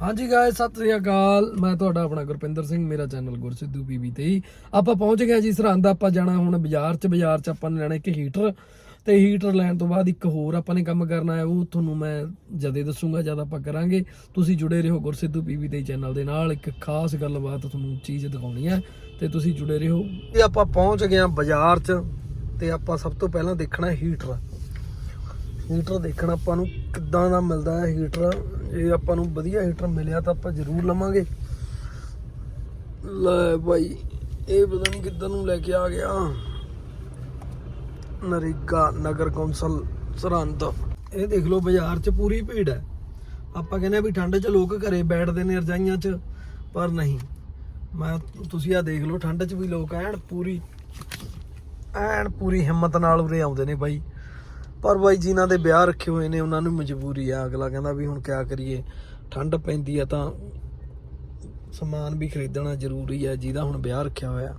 ਹਾਂਜੀ ਗਾਇਸ ਸਤਿ ਸ੍ਰੀ ਅਕਾਲ। ਮੈਂ ਤੁਹਾਡਾ ਆਪਣਾ ਗੁਰਪਿੰਦਰ ਸਿੰਘ, ਮੇਰਾ ਚੈਨਲ ਗੁਰਸਿੱਧੂ ਪੀਵੀ ਤੇ ਹੀ ਆਪਾਂ ਪਹੁੰਚ ਗਏ ਜੀ ਸਰਹੰਦ, ਆਪਾਂ ਜਾਣਾ ਹੁਣ ਬਾਜ਼ਾਰ 'ਚ। ਬਾਜ਼ਾਰ 'ਚ ਆਪਾਂ ਨੇ ਲੈਣਾ ਇੱਕ ਹੀਟਰ ਤੇ ਹੀਟਰ ਲੈਣ ਤੋਂ ਬਾਅਦ ਇੱਕ ਹੋਰ ਆਪਾਂ ਨੇ ਕੰਮ ਕਰਨਾ ਹੈ, ਉਹ ਤੁਹਾਨੂੰ ਮੈਂ ਜਦੇ ਦੱਸੂਗਾ, ਜਦ ਆਪਾਂ ਕਰਾਂਗੇ। ਤੁਸੀਂ ਜੁੜੇ ਰਹੋ ਗੁਰਸਿੱਧੂ ਪੀਵੀ ਤੇ ਚੈਨਲ ਦੇ ਨਾਲ। ਇੱਕ ਖਾਸ ਗੱਲਬਾਤ ਤੁਹਾਨੂੰ ਚੀਜ਼ ਦਿਖਾਉਣੀ ਹੈ ਤੇ ਤੁਸੀਂ ਜੁੜੇ ਰਹੋ। ਇਹ ਆਪਾਂ ਪਹੁੰਚ ਗਏ ਆ ਬਾਜ਼ਾਰ 'ਚ ਤੇ ਆਪਾਂ ਸਭ ਤੋਂ ਪਹਿਲਾਂ ਦੇਖਣਾ ਹੀਟਰ ਹੀਟਰ ਦੇਖਣਾ ਆਪਾਂ ਨੂੰ ਕਿੱਦਾਂ ਦਾ ਮਿਲਦਾ ਹੈ ਹੀਟਰ ਇਹ ਆਪਾਂ ਨੂੰ ਵਧੀਆ ਹੀਟਰ ਮਿਲਿਆ ਤਾਂ ਆਪਾਂ ਜ਼ਰੂਰ ਲਵਾਂਗੇ। ਲੈ ਭਾਈ ਇਹ ਪਤਾ ਨਹੀਂ ਕਿੱਦਾਂ ਨੂੰ ਲੈ ਕੇ ਆ ਗਿਆ। ਨਰੇਗਾ ਨਗਰ ਕੌਂਸਲ, ਸਰਹੰਦ। ਇਹ ਦੇਖ ਲਓ, ਬਾਜ਼ਾਰ 'ਚ ਪੂਰੀ ਭੀੜ ਹੈ। ਆਪਾਂ ਕਹਿੰਦੇ ਆ ਵੀ ਠੰਡ 'ਚ ਲੋਕ ਘਰੇ ਬੈਠਦੇ ਨੇ ਰਜਾਈਆਂ 'ਚ, ਪਰ ਨਹੀਂ। ਮੈਂ, ਤੁਸੀਂ ਆ ਦੇਖ ਲਓ, ਠੰਡ 'ਚ ਵੀ ਲੋਕ ਐਨ ਪੂਰੀ ਐਨ ਪੂਰੀ ਹਿੰਮਤ ਨਾਲ ਉਰੇ ਆਉਂਦੇ ਨੇ ਬਾਈ। ਪਰ ਬਾਈ ਜਿਨ੍ਹਾਂ ਦੇ ਵਿਆਹ ਰੱਖੇ ਹੋਏ ਨੇ, ਉਹਨਾਂ ਨੂੰ ਮਜਬੂਰੀ ਆ। ਅਗਲਾ ਕਹਿੰਦਾ ਵੀ ਹੁਣ ਕਿਆ ਕਰੀਏ, ਠੰਡ ਪੈਂਦੀ ਆ ਤਾਂ ਸਮਾਨ ਵੀ ਖਰੀਦਣਾ ਜ਼ਰੂਰੀ ਆ, ਜਿਹਦਾ ਹੁਣ ਵਿਆਹ ਰੱਖਿਆ ਹੋਇਆ।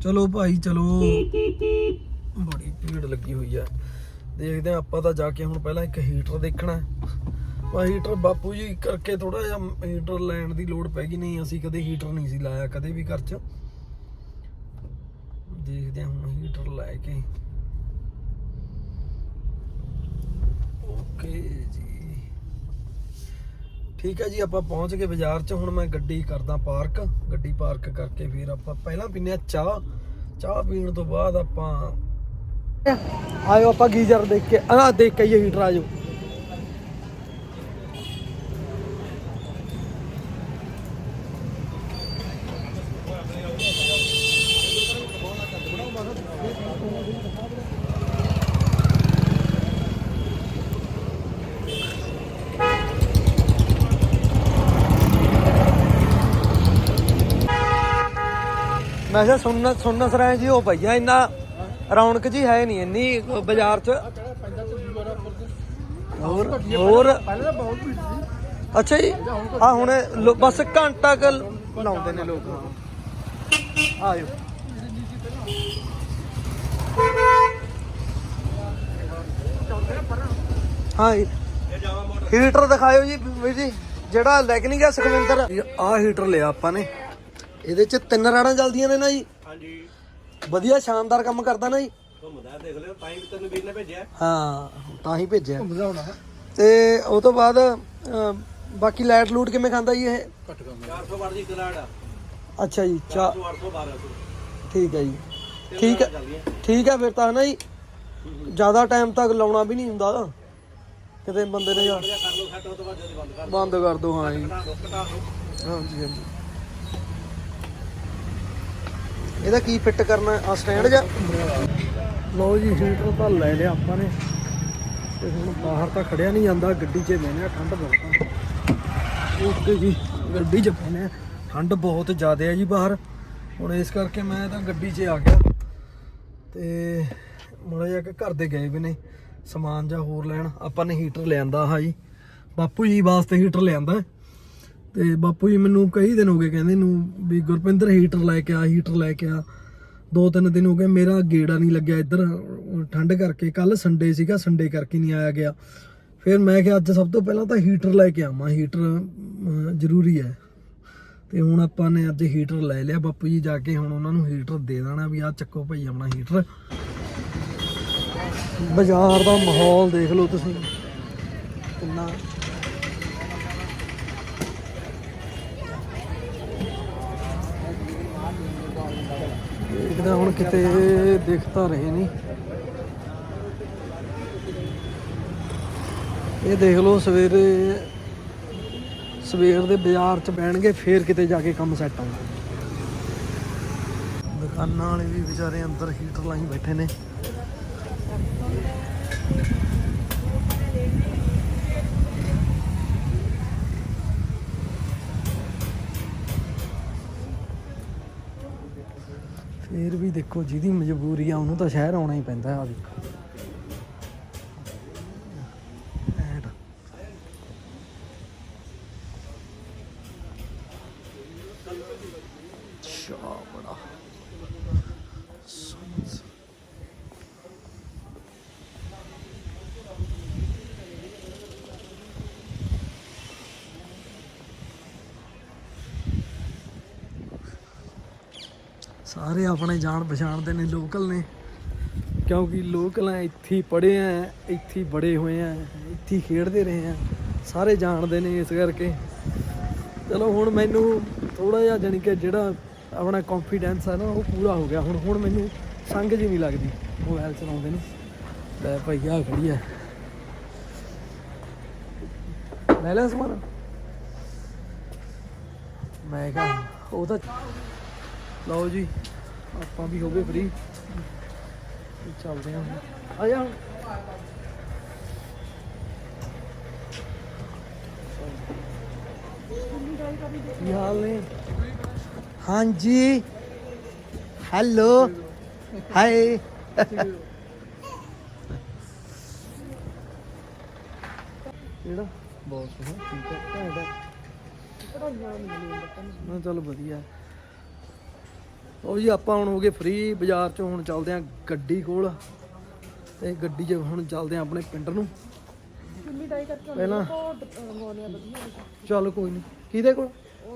ਚਲੋ ਭਾਈ, ਚਲੋ। ਬੜੀ ਭੀੜ ਲੱਗੀ ਹੋਈ ਆ। ਦੇਖਦੇ ਆ ਆਪਾਂ ਤਾਂ ਜਾ ਕੇ ਹੁਣ ਪਹਿਲਾਂ ਇੱਕ ਹੀਟਰ ਦੇਖਣਾ। ਆ ਹੀਟਰ ਬਾਪੂ ਜੀ ਕਰਕੇ ਥੋੜਾ ਜਿਹਾ ਹੀਟਰ ਲੈਣ ਦੀ ਲੋੜ ਪੈ ਗਈ ਨਹੀਂ, ਅਸੀਂ ਕਦੇ ਹੀਟਰ ਨਹੀਂ ਸੀ ਲਾਇਆ, ਕਦੇ ਵੀ ਘਰ 'ਚ। ਦੇਖਦੇ ਹਾਂ ਹੁਣ ਹੀਟਰ ਲੈ ਕੇ। ਓਕੇ ਜੀ। ਠੀਕ ਹੈ ਜੀ, ਆਪਾਂ ਪਹੁੰਚ ਗਏ ਬਾਜ਼ਾਰ 'ਚ। ਹੁਣ ਮੈਂ ਗੱਡੀ ਕਰਦਾ ਪਾਰਕ। ਗੱਡੀ ਪਾਰਕ ਕਰਕੇ ਫਿਰ ਆਪਾਂ ਪਹਿਲਾਂ ਪੀਨੇ ਚਾਹ। ਚਾਹ ਪੀਣ ਤੋਂ ਬਾਅਦ ਆਪਾਂ ਆਇਓ ਆਪਾਂ ਗੀਜ਼ਰ ਦੇਖ ਕੇ। ਆ ਦੇਖ ਕੇ ਆਈਏ ਹੀਟਰ, ਆਜੋ। ਮੈਂ ਕਿਹਾ ਸੁਣਨਾ ਸੁਣਨਾ ਸਰਾਂ ਜੀ, ਉਹ ਭਈਆ ਇੰਨਾ ਰੌਣਕ ਜੀ ਹੈ ਨਹੀਂ ਇੰਨੀ ਬਾਜ਼ਾਰ 'ਚ। ਹੋਰ ਹੋਰ। ਪਹਿਲਾਂ ਤਾਂ ਬਹੁਤ ਭੀੜ ਸੀ ਅੱਛਾ ਜੀ ਆ ਹੁਣ ਬਸ ਘੰਟਾ ਕ ਲਾਉਂਦੇ ਨੇ ਲੋਕ। ਆਇਓ। ਹਾਂ ਹੀਟਰ ਦਿਖਾਇਓ ਜੀ, ਵੀਰ ਜੀ। ਜਿਹੜਾ ਲੈ ਕੇ ਨਹੀਂ ਗਿਆ ਸੁਖਵਿੰਦਰ। ਆਹ ਹੀਟਰ ਲਿਆ ਆਪਾਂ ਨੇ। ਇਹਦੇ ਚ ਤਿੰਨ ਰਾੜਾਂ ਚੱਲਦੀਆਂ ਨੇ ਨਾ ਜੀ। ਹਾਂਜੀ। ਵਧੀਆ ਸ਼ਾਨਦਾਰ ਕੰਮ ਕਰਦਾ ਨਾ ਜੀ। ਘੁੰਮਦਾ ਦੇਖ ਲਿਓ ਤਾਂ ਹੀ ਤੈਨੂੰ ਵੀਰ ਨੇ ਭੇਜਿਆ। ਹਾਂ ਤਾਂ ਹੀ ਭੇਜਿਆ। ਘੁੰਮਦਾ ਹੋਣਾ। ਤੇ ਉਹ ਤੋਂ ਬਾਅਦ ਅਹ, ਬਾਕੀ ਲਾਈਟ ਲੂਟ ਕਿਵੇਂ ਖਾਂਦਾ ਜੀ ਇਹ? ਘੱਟ ਕੰਮ 400 ਵਾਟ ਦੀ ਕਲਾੜ ਆ। ਅੱਛਾ ਜੀ ਚਾ 800 1200 ਠੀਕ ਹੈ ਜੀ। ਠੀਕ ਹੈ ਠੀਕ ਹੈ ਫਿਰ ਤਾਂ ਨਾ ਜੀ। ਜ਼ਿਆਦਾ ਟਾਈਮ ਤੱਕ ਲਾਉਣਾ ਵੀ ਨਹੀਂ ਹੁੰਦਾ। ਕਿਤੇ ਬੰਦੇ ਨੇ ਜਾ ਕਰ ਲਓ ਸੈੱਟ ਉਹ ਤੋਂ ਬਾਅਦ ਜਲਦੀ ਬੰਦ ਕਰ ਬੰਦ ਕਰ ਦੋ ਹਾਂ ਜੀ। ਹਾਂਜੀ ਹਾਂਜੀ। ਇਹਦਾ ਕੀ ਫਿੱਟ ਕਰਨਾ ਆ ਸਟੈਂਡ ਜਾਂ ਲਓ ਜੀ ਹੀਟਰ ਤਾਂ ਲੈ ਲਿਆ ਆਪਾਂ ਨੇ। ਤੇ ਹੁਣ ਬਾਹਰ ਤਾਂ ਖੜਿਆ ਨਹੀਂ ਜਾਂਦਾ, ਗੱਡੀ 'ਚ ਬਹਿਨੇ ਆ, ਠੰਡ ਬਹੁਤ ਆ। ਓਕੇ ਜੀ ਗੱਡੀ 'ਚ ਬਹਿਨੇ ਠੰਡ ਬਹੁਤ ਜ਼ਿਆਦਾ ਹੈ ਜੀ ਬਾਹਰ। ਹੁਣ ਇਸ ਕਰਕੇ ਮੈਂ ਤਾਂ ਗੱਡੀ 'ਚ ਆ ਗਿਆ। ਤੇ ਮੁੜਾ ਜਾ ਕੇ ਘਰ ਦੇ ਗਏ ਵੀ ਨੇ, ਸਮਾਨ ਜਾਂ ਹੋਰ ਲੈਣ। ਆਪਾਂ ਨੇ ਹੀਟਰ ਲਿਆਂਦਾ ਹਾਂ ਜੀ। ਬਾਪੂ ਜੀ ਵਾਸਤੇ ਹੀਟਰ ਲਿਆਂਦਾ। ਤੇ ਬਾਪੂ ਜੀ ਮੈਨੂੰ ਕਈ ਦਿਨ ਹੋ ਗਏ ਕਹਿੰਦੇ ਨੂੰ ਵੀ ਗੁਰਪਿੰਦਰ ਹੀਟਰ ਲੈ ਕੇ ਆ ਹੀਟਰ ਲੈ ਕੇ ਆ। ਦੋ ਤਿੰਨ ਦਿਨ ਹੋ ਗਏ, ਮੇਰਾ ਗੇੜਾ ਨਹੀਂ ਲੱਗਿਆ ਇੱਧਰ ਠੰਡ ਕਰਕੇ। ਕੱਲ ਸੰਡੇ ਸੀਗਾ ਸੰਡੇ ਕਰਕੇ ਨਹੀਂ ਆਇਆ ਗਿਆ। ਫਿਰ ਮੈਂ ਕਿਹਾ, ਅੱਜ ਸਭ ਤੋਂ ਪਹਿਲਾਂ ਤਾਂ ਹੀਟਰ ਲੈ ਕੇ ਆਵਾਂ। ਹੀਟਰ ਜ਼ਰੂਰੀ ਹੈ। ਤੇ ਹੁਣ ਆਪਾਂ ਨੇ ਅੱਜ ਹੀਟਰ ਲੈ ਲਿਆ। ਬਾਪੂ ਜੀ ਜਾ ਕੇ ਹੁਣ ਉਹਨਾਂ ਨੂੰ ਹੀਟਰ ਦੇ ਦੇਣਾ ਵੀ ਆ ਚੱਕੋ ਭਾਈ ਆਪਣਾ ਹੀਟਰ ਬਾਜ਼ਾਰ ਦਾ ਮਾਹੌਲ ਦੇਖ ਲਓ ਤੁਸੀਂ। ਕਿੰਨਾ ਦੇਖਦਾ ਹੁਣ ਕਿਤੇ ਦਿਖਤਾ ਰਹੇ ਨਹੀਂ। ਇਹ ਦੇਖ ਲਓ ਸਵੇਰੇ, ਸਵੇਰ ਦੇ ਬਾਜ਼ਾਰ 'ਚ ਬਹਿਣਗੇ, ਫੇਰ ਕਿਤੇ ਜਾ ਕੇ ਕੰਮ ਸੈੱਟ ਆਊਗਾ। ਦੁਕਾਨਾਂ ਵਾਲੇ ਵੀ ਵਿਚਾਰੇ ਅੰਦਰ ਹੀਟਰ ਲਾਈ ਬੈਠੇ ਨੇ। ਦੇਖੋ ਜਿਹਦੀ ਮਜਬੂਰੀ ਆ ਉਹਨੂੰ ਤਾਂ ਸ਼ਹਿਰ ਆਉਣਾ ਹੀ ਪੈਂਦਾ ਆ ਦੇਖੋ ਐਡ। ਅੱਛਾ ਬੜਾ ਸੋਹਣਾ। ਸਾਰੇ ਆਪਣੇ ਜਾਣ ਪਛਾਣ ਦੇ ਨੇ, ਲੋਕਲ ਨੇ। ਕਿਉਂਕਿ ਲੋਕਲ ਆ ਇੱਥੇ ਹੀ ਪੜ੍ਹੇ ਆ ਇੱਥੇ ਬੜੇ ਹੋਏ ਆ ਇੱਥੇ ਖੇਡਦੇ ਰਹੇ ਆ ਸਾਰੇ ਜਾਣਦੇ ਨੇ ਇਸ ਕਰਕੇ। ਚਲੋ ਹੁਣ ਮੈਨੂੰ ਥੋੜਾ ਜਿਹਾ ਜਾਣੀ ਕਿ ਜਿਹੜਾ ਆਪਣਾ ਕੌਨਫੀਡੈਂਸ ਆ ਨਾ, ਉਹ ਪੂਰਾ ਹੋ ਗਿਆ। ਹੁਣ ਹੁਣ ਮੈਨੂੰ ਸੰਗ ਜੀ ਨਹੀਂ ਲੱਗਦੀ ਮੋਬਾਈਲ ਚਲਾਉਂਦੇ ਨੂੰ। ਲੈ ਭਾਈ ਆ ਖੜੀ ਆ ਲੈ ਲੈ ਸਮਾਨ। ਮੈਂ ਕਿਹਾ, ਉਹ ਤਾਂ ਲਓ ਜੀ। ਆਪਾਂ ਵੀ ਹੋ ਗਏ ਫ੍ਰੀ ਚੱਲਦੇ ਹਾਂ। ਆ ਜਾ ਹੁਣ। ਕੀ ਹਾਲ ਨੇ? ਹਾਂਜੀ। ਹੈਲੋ। ਹਾਈ ਕਿਹੜਾ? ਬਹੁਤ ਸੋਹਣਾ। ਠੀਕ ਹੈ ਨਾ ਚੱਲ ਵਧੀਆ। ਉਹ ਜੀ ਆਪਾਂ ਹੁਣ ਹੋ ਗਏ ਫ੍ਰੀ ਬਾਜ਼ਾਰ ਚੋਂ ਹੁਣ ਚੱਲਦੇ ਆਂ ਗੱਡੀ ਕੋਲ। ਤੇ ਗੱਡੀ 'ਚ ਹੁਣ ਚੱਲਦੇ ਆਂ ਆਪਣੇ ਪਿੰਡ ਨੂੰ। ਪਹਿਲਾਂ ਚੱਲ ਕੋਈ ਨਹੀਂ ਕਿਹਦੇ ਕੋਲ?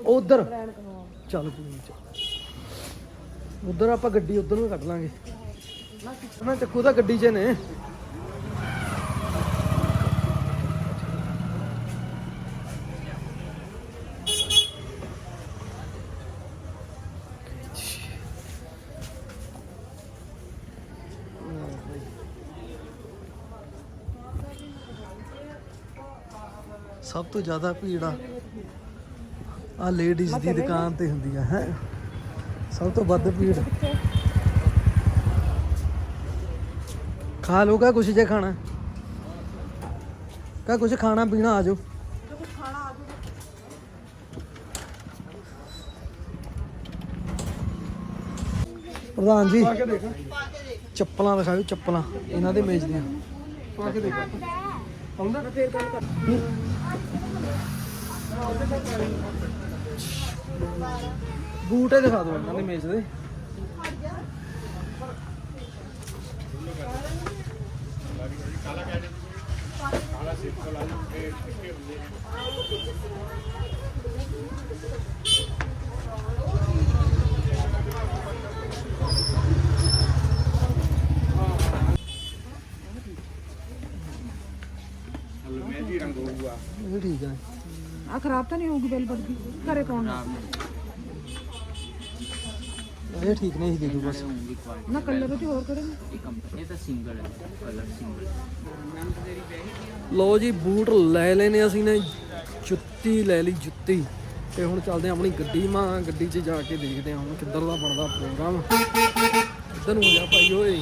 ਉਧਰ। ਚੱਲ ਕੋਈ ਨਹੀਂ ਚੱਲ। ਉਧਰ ਆਪਾਂ ਗੱਡੀ ਉਧਰ ਨੂੰ ਕੱਢ ਲਾਂਗੇ। ਨਾ ਚੱਕੂ ਤਾਂ ਗੱਡੀ 'ਚ ਨੇ। ਸਭ ਤੋਂ ਜ਼ਿਆਦਾ ਭੀੜ ਆ ਆ ਲੇਡੀਜ਼ ਦੀ ਦੁਕਾਨ ਤੇ ਹੁੰਦੀ ਆ ਹੈ। ਸਭ ਤੋਂ ਵੱਧ ਭੀੜ। ਖਾ ਲੋਗਾ ਕੁਛ ਜੇ ਖਾਣਾ। ਕਾ ਕੁਛ ਖਾਣਾ ਪੀਣਾ ਆ ਜਾਓ। ਪ੍ਰਧਾਨ ਜੀ ਚੱਪਲਾਂ ਦਿਖਾਓ ਚੱਪਲਾਂ। ਇਹਨਾਂ ਦੇ ਮੇਜ਼ ਦੀਆਂ। ਪਾ ਕੇ ਦੇਖੋ। ਆਉਂਦਾ ਫੇਰ ਗੱਲ ਕਰ। ਬੂਟੇ ਦਿਖਾ ਦਿਓ ਇਹਨਾਂ ਦੇ ਮੇਜ਼ ਦੇ ਇਹ ਠੀਕ ਹੈ ਆ ਖਰਾਬ ਤਾਂ ਨਹੀਂ ਹੋਊਗੀ ਬੈਲ ਬੜਦੀ ਘਰੇ ਪਾਉਣ ਇਹ ਠੀਕ ਨਹੀਂ ਸੀ ਦੇ ਦੂ ਬਸ। ਨਾ ਕਲਰ ਤੇ ਹੋਰ ਨੇ? ਇਹ ਤਾਂ ਸਿੰਗਲ ਹੈ ਕਲਰ ਸਿੰਗਲ ਲੋ ਜੀ ਬੂਟ ਲੈ ਲੈਨੇ ਅਸੀਂ ਨੇ ਜੁੱਤੀ ਲੈ ਲਈ ਜੁੱਤੀ। ਤੇ ਹੁਣ ਚੱਲਦੇ ਹਾਂ ਆਪਣੀ ਗੱਡੀ ਮਾਂ ਗੱਡੀ 'ਚ ਜਾ ਕੇ ਦੇਖਦੇ ਹਾਂ ਹੁਣ ਕਿੱਧਰ ਦਾ ਬਣਦਾ ਪ੍ਰੋਗਰਾਮ ਇੱਧਰ ਨੂੰ ਹੋ ਜਾ ਭਾਈ ਓਏ।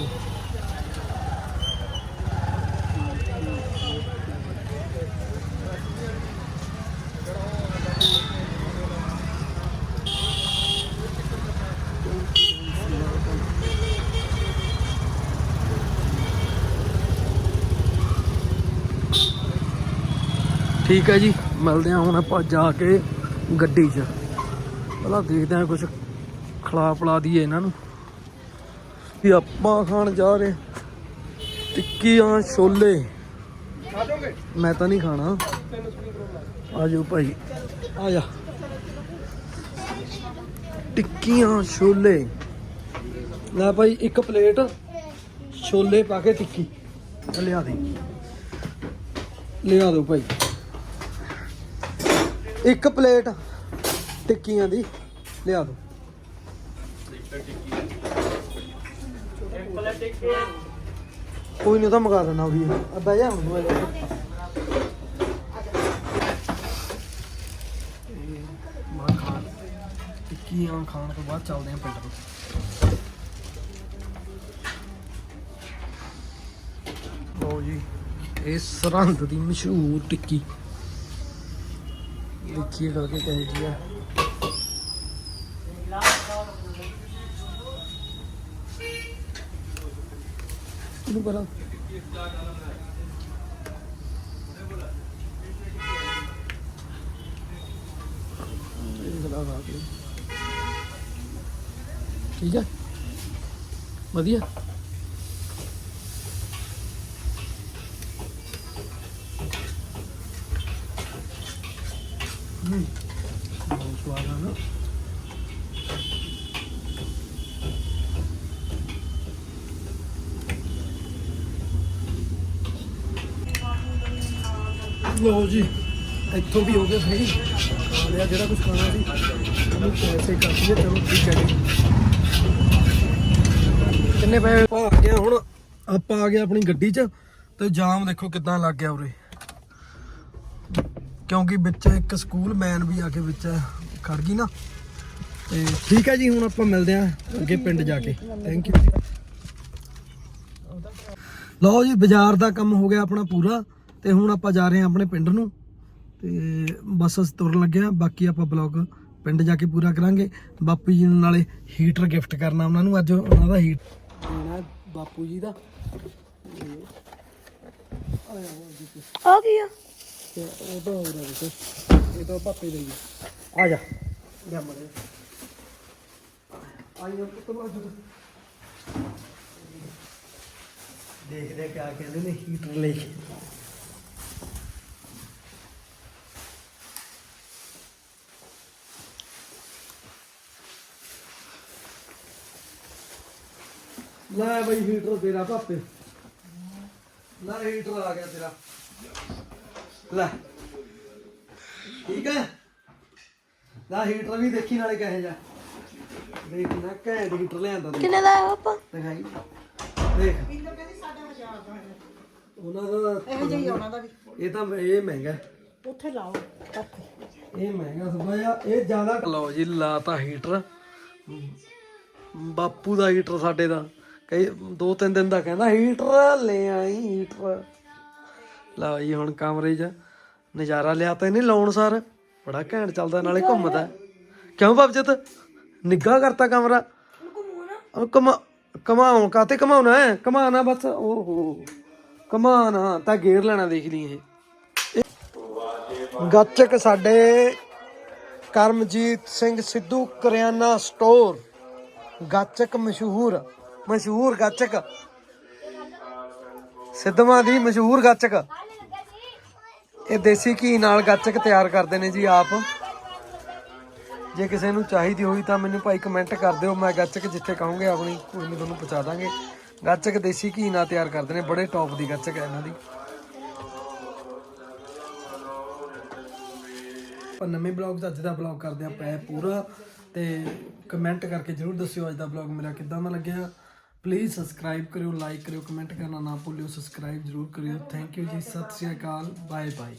ਠੀਕ ਹੈ ਜੀ, ਮਿਲਦੇ ਹਾਂ ਹੁਣ ਆਪਾਂ ਜਾ ਕੇ ਗੱਡੀ 'ਚ। ਪਹਿਲਾਂ ਦੇਖਦੇ ਹਾਂ ਕੁਝ ਖਲਾ ਪਲਾ ਦਈਏ ਇਹਨਾਂ ਨੂੰ। ਵੀ ਆਪਾਂ ਖਾਣ ਜਾ ਰਹੇ ਟਿੱਕੀਆਂ ਛੋਲੇ। ਮੈਂ ਤਾਂ ਨਹੀਂ ਖਾਣਾ। ਆ ਜਾਓ ਭਾਈ, ਆ ਜਾ। ਟਿੱਕੀਆਂ ਛੋਲੇ। ਲੈ ਭਾਈ, ਇੱਕ ਪਲੇਟ ਛੋਲੇ ਪਾ ਕੇ ਟਿੱਕੀ। ਲਿਆ ਦੇ। ਲਿਆ ਦਿਓ ਭਾਈ। ਇੱਕ ਪਲੇਟ ਟਿੱਕੀਆਂ ਦੀ, ਲਿਆ ਦਿਓ ਕੋਈ ਨਹੀਂ ਤਾਂ ਮੰਗਾ ਦੇਣਾ ਵੀ। ਆ ਬਹਿ ਜਾ ਹੁਣ ਟਿੱਕੀਆਂ ਖਾਣ ਤੋਂ ਬਾਅਦ ਚੱਲਦੇ ਆਂ ਪਿੰਡ ਨੂੰ ਲਓ ਜੀ ਇਹ ਸਰਹੰਦ ਦੀ ਮਸ਼ਹੂਰ ਟਿੱਕੀ। ਦੇਖੀਏ ਕਰਕੇ ਕਹੇ ਜੀ ਆ ਇਹਨੂੰ ਪਰਾਂ। ਠੀਕ ਹੈ? ਵਧੀਆ ਹੂੰ ਬਹੁਤ ਸਵਾਦ ਆ ਨਾ ਲੋ ਜੀ, ਇੱਥੋਂ ਵੀ ਹੋ ਗਿਆ ਸਹੀ। ਲਿਆ ਜਿਹੜਾ ਕੁਝ ਖਾਣਾ ਸੀ। ਉਹਨੂੰ ਪੈਸੇ ਕਰ ਚਲੋ ਠੀਕ ਹੈ ਜੀ। ਕਿੰਨੇ ਪੈਸੇ? ਆ ਗਏ ਹੁਣ, ਆਪਾਂ ਆ ਗਏ ਆਪਣੀ ਗੱਡੀ 'ਚ। ਤੇ ਜਾਮ ਦੇਖੋ ਕਿੱਦਾਂ ਲੱਗ ਗਿਆ ਉਰੇ। ਕਿਉਂਕਿ ਵਿੱਚ ਇੱਕ ਸਕੂਲ ਮੈਨ ਵੀ ਆ ਕੇ ਵਿੱਚ ਖੜ ਗਈ ਨਾ। ਤੇ ਠੀਕ ਹੈ ਜੀ, ਹੁਣ ਆਪਾਂ ਮਿਲਦੇ ਆਂ ਅੱਗੇ ਪਿੰਡ ਜਾ ਕੇ। ਥੈਂਕ ਯੂ ਲਓ ਜੀ, ਬਾਜ਼ਾਰ ਦਾ ਕੰਮ ਹੋ ਗਿਆ ਆਪਣਾ ਪੂਰਾ। ਤੇ ਹੁਣ ਆਪਾਂ ਜਾ ਰਹੇ ਹਾਂ ਆਪਣੇ ਪਿੰਡ ਨੂੰ ਤੇ ਬਸ ਅਸੀਂ ਤੁਰਨ ਲੱਗੇ ਹਾਂ। ਬਾਕੀ ਆਪਾਂ ਬਲੌਗ ਪਿੰਡ ਜਾ ਕੇ ਪੂਰਾ ਕਰਾਂਗੇ। ਬਾਪੂ ਜੀ ਨੂੰ ਨਾਲੇ ਹੀਟਰ ਗਿਫਟ ਕਰਨਾ ਉਹਨਾਂ ਨੂੰ ਅੱਜ ਉਹਨਾਂ ਦਾ ਹੀਟ ਦੇਣਾ ਬਾਪੂ ਜੀ ਦਾ। ਆ ਗਿਆ ਤੇ ਉਹ ਤਾਂ ਹੋ ਰਿਹਾ ਦੇਖੋ। ਇਹ ਤਾਂ ਪਾਪੇ ਦਾ ਹੀ ਹੈ। ਆ ਜਾ। ਜਾ ਮੜੇ। ਆਈ ਉਹ ਪੁੱਤ ਆ ਜਾ ਦੇਖਦੇ ਆ ਕਿਆ ਕਹਿੰਦੇ ਨੇ ਹੀਟਰ ਲੈ ਕੇ। ਲੈ ਬਈ ਹੀਟਰ ਤੇਰਾ ਪਾਪੇ ਲੈ ਹੀਟਰ ਆ ਗਿਆ ਤੇਰਾ। ਲੈ। ਠੀਕ ਹੈ? ਲੈ ਹੀਟਰ ਵੀ ਦੇਖੀ ਨਾਲੇ ਕਹੇ ਜਾ ਦੇਖ ਨਾ ਘੈਂਟ ਹੀਟਰ ਲਿਆਂਦਾ ਤੂੰ। ਕਿੰਨੇ ਦਾ ਆਇਆ ਪਾਪਾ ਦਿਖਾਈ। ਦੇਖ। ਉਹਨਾਂ ਦਾ ਇਹੋ ਜਿਹਾ ਉਹਨਾਂ ਦਾ ਵੀ। ਇਹ ਤਾਂ ਇਹ ਮਹਿੰਗਾ। ਉੱਥੇ ਲਾਓ ਇਹ ਮਹਿੰਗਾ ਸੁਭਾ ਆ। ਇਹ ਜ਼ਿਆਦਾ ਲਓ ਜੀ ਲਾਤਾ ਹੀਟਰ ਬਾਪੂ ਦਾ ਹੀਟਰ ਸਾਡੇ ਦਾ। ਕਈ ਦੋ ਤਿੰਨ ਦਿਨ ਦਾ ਕਹਿੰਦਾ ਹੀਟਰ ਲੈ ਆਈ ਹੀਟਰ ਲਓ ਜੀ ਹੁਣ ਕਮਰੇ 'ਚ ਨਜ਼ਾਰਾ ਲਿਆ ਤਾਂ ਇਹਨੇ ਲਾਉਣ ਸਾਰ। ਬੜਾ ਘੈਂਟ ਚੱਲਦਾ ਨਾਲੇ ਘੁੰਮਦਾ। ਕਿਉਂ ਬਾਬਜਤ ਨਿੱਘਾ ਕਰਤਾ ਕਮਰਾ। ਕਮਾ ਕਮਾਉਂ ਕਾਤੇ ਕਮਾਉਣਾ ਹੈ? ਕਮਾਣਾ ਬਸ ਓਹੋ। ਕਮਾਣਾ ਤਾਂ ਗੇਰ ਲੈਣਾ ਦੇਖ ਲਈ ਇਹ। ਗੱਚਕ ਸਾਡੇ ਕਰਮਜੀਤ ਸਿੰਘ ਸਿੱਧੂ ਕਰਿਆਨਾ ਸਟੋਰ ਗੱਚਕ ਮਸ਼ਹੂਰ। ਮਸ਼ਹੂਰ ਗੱਚਕ। ਸਿੱਧਵਾਂ ਦੀ ਮਸ਼ਹੂਰ ਗੱਚਕ। ਇਹ ਦੇਸੀ ਘੀ ਨਾਲ ਗੱਚਕ ਤਿਆਰ ਕਰਦੇ ਨੇ ਜੀ ਆਪ। ਜੇ ਕਿਸੇ ਨੂੰ ਚਾਹੀਦੀ ਹੋਈ ਤਾਂ ਮੈਨੂੰ ਭਾਈ ਕਮੈਂਟ ਕਰ ਦਿਓ, ਮੈਂ ਗੱਚਕ ਜਿੱਥੇ ਕਹੋਗੇ ਆਪਣੀ ਕੋਈ ਨਹੀਂ ਤੁਹਾਨੂੰ ਪਹੁੰਚਾ ਦਾਂਗੇ। ਗੱਚਕ ਦੇਸੀ ਘੀ ਨਾਲ ਤਿਆਰ ਕਰਦੇ ਨੇ, ਬੜੇ ਟੌਪ ਦੀ ਗੱਚਕ ਹੈ ਇਹਨਾਂ ਦੀ। ਆਪਾਂ ਨਵੇਂ ਬਲੌਗ 'ਚ ਅੱਜ ਦਾ ਬਲੌਗ ਕਰਦੇ ਆ ਪੈ ਪੂਰਾ। ਤੇ ਕਮੈਂਟ ਕਰਕੇ ਜਰੂਰ ਦੱਸਿਓ ਅੱਜ ਦਾ ਬਲੌਗ ਮੇਰਾ ਕਿੱਦਾਂ ਦਾ ਲੱਗਿਆ। ਪਲੀਜ਼ ਸਬਸਕ੍ਰਾਈਬ ਕਰਿਓ ਲਾਈਕ ਕਰਿਓ ਕਮੈਂਟ ਕਰਨਾ ਨਾ ਭੁੱਲਿਓ ਸਬਸਕ੍ਰਾਈਬ ਜਰੂਰ ਕਰਿਓ। ਥੈਂਕ ਯੂ ਜੀ, ਸਤਿ ਸ਼੍ਰੀ ਅਕਾਲ ਬਾਏ ਬਾਏ